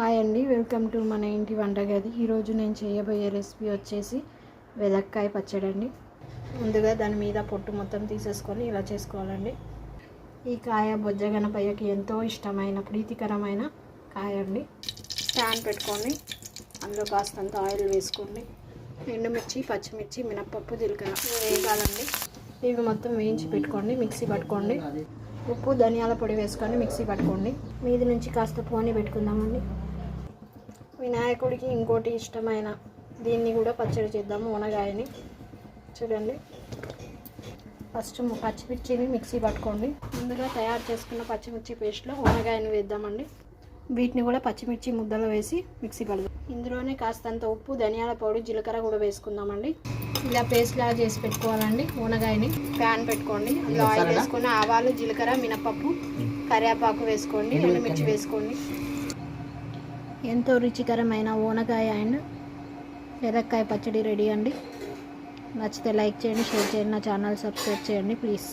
Hi అండి welcome to మన ఇంటి వంటగది. ఈరోజు నేను చేయబోయే రెసిపీ వచ్చేసి వెలక్కాయ పచ్చడి అండి ముందుగా దాని మీద పొట్టు మొత్తం తీసేసుకొని ఇలా చేసుకోవాలండి. ఈ కాయ బొజ్జ గణపయ్యకి ఎంతో ఇష్టమైన ప్రీతికరమైన కాయ అండి. స్టాండ్ పెట్టుకొని అందులో కాస్తంత ఆయిల్ వేసుకోండి ఎండుమిర్చి పచ్చిమిర్చి మినప్పప్పు జీలకర్ర ఇవి వేగాలండి ఇవి మొత్తం వేయించి పెట్టుకోండి మిక్సీ పట్టుకోండి. ఉప్పు ధనియాల పొడి వేసుకొని మిక్సీ పట్టుకోండి. మీది నుంచి కాస్త పోనీ పెట్టుకుందామండి. వినాయకుడికి ఇంకోటి ఇష్టమైన దీన్ని కూడా పచ్చడి చేద్దాము మునగాయని చూడండి. ఫస్ట్ పచ్చిమిర్చిని మిక్సీ పట్టుకోండి. ముందుగా తయారు చేసుకున్న పచ్చిమిర్చి పేస్ట్లో మునగాయని వేద్దామండి. వీటిని కూడా పచ్చిమిర్చి ముద్దలో వేసి మిక్సీ పడదాం ఇందులోనే కాస్తంత ఉప్పు ధనియాల పొడి జీలకర్ర కూడా వేసుకుందామండి. ఇలా పేస్ట్ లాగా చేసి పెట్టుకోవాలండి మునగాయని ప్యాన్ పెట్టుకోండి. అందులో ఆయిల్ వేసుకొని ఆవాలు జీలకర్ర మినపప్పు కరివేపాకు వేసుకోండి. ఎండుమిర్చి వేసుకోండి. ఎంతో రుచికరమైన ఓనకాయ అండ్ ఎర్రకాయ పచ్చడి రెడీ అండి. నచ్చితే లైక్ చేయండి షేర్ చేయండి నా ఛానల్ సబ్స్క్రైబ్ చేయండి ప్లీజ్.